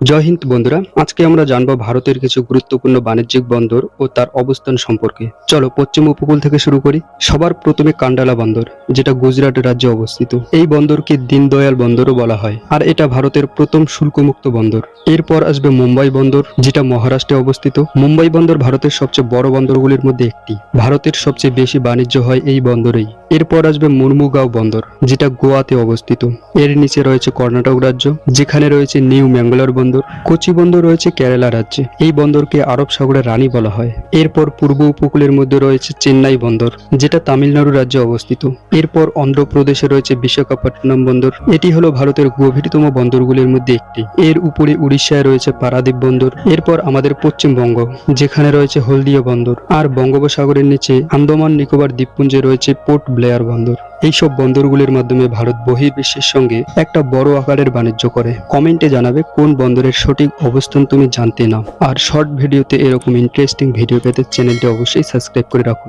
জয় হিন্দ বন্ধুরা, আজকে আমরা জানব ভারতের কিছু গুরুত্বপূর্ণ বাণিজ্যিক বন্দর ও তার অবস্থান সম্পর্কে। চলো পশ্চিম উপকূল থেকে শুরু করি। সবার প্রথমে কান্ডালা বন্দর, যেটা গুজরাট রাজ্যে অবস্থিত। এই বন্দরকে দীনদয়াল বন্দরও বলা হয়, আর এটা ভারতের প্রথম শুল্কমুক্ত বন্দর। এরপর আসবে মুম্বাই বন্দর, যেটা মহারাষ্ট্রে অবস্থিত। মুম্বাই বন্দর ভারতের সবচেয়ে বড় বন্দরগুলির মধ্যে একটি। ভারতের সবচেয়ে বেশি বাণিজ্য হয় এই বন্দরেই। এরপর আসবে মুর্মুগাঁও বন্দর, যেটা গোয়াতে অবস্থিত। এর নিচে রয়েছে কর্ণাটক রাজ্য, যেখানে রয়েছে নিউ ম্যাঙ্গালোর বন্দর। কোচি বন্দর রয়েছে কেরালা রাজ্যে। এই বন্দরকে আরব সাগরের রানী বলা হয়। এরপর পূর্ব উপকূলের মধ্যে রয়েছে চেন্নাই বন্দর, যেটা তামিলনাড়ু রাজ্যে অবস্থিত। এরপর অন্ধ্রপ্রদেশে রয়েছে বিশাখাপট্টনম বন্দর। এটি হলো ভারতের গভীরতম বন্দরগুলির মধ্যে একটি। এর উপরে উড়িষ্যায় রয়েছে পারাদ্বীপ বন্দর, এরপর আমাদের পশ্চিমবঙ্গ, যেখানে রয়েছে হলদিয়া বন্দর। আর বঙ্গোপসাগরের নিচে আন্দামান নিকোবর দ্বীপপুঞ্জে রয়েছে পোর্ট ব্লেয়ার বন্দর। এইসব বন্দরগুলির মাধ্যমে ভারত বহির্বিশ্বের সঙ্গে একটা বড় আকারের বাণিজ্য করে। কমেন্টে জানাবে কোন বন্দরের সঠিক অবস্থান তুমি জানতে নাও আর শর্ট ভিডিওতে এরকম ইন্টারেস্টিং ভিডিও পেতে চ্যানেলটি অবশ্যই সাবস্ক্রাইব করে রাখুন।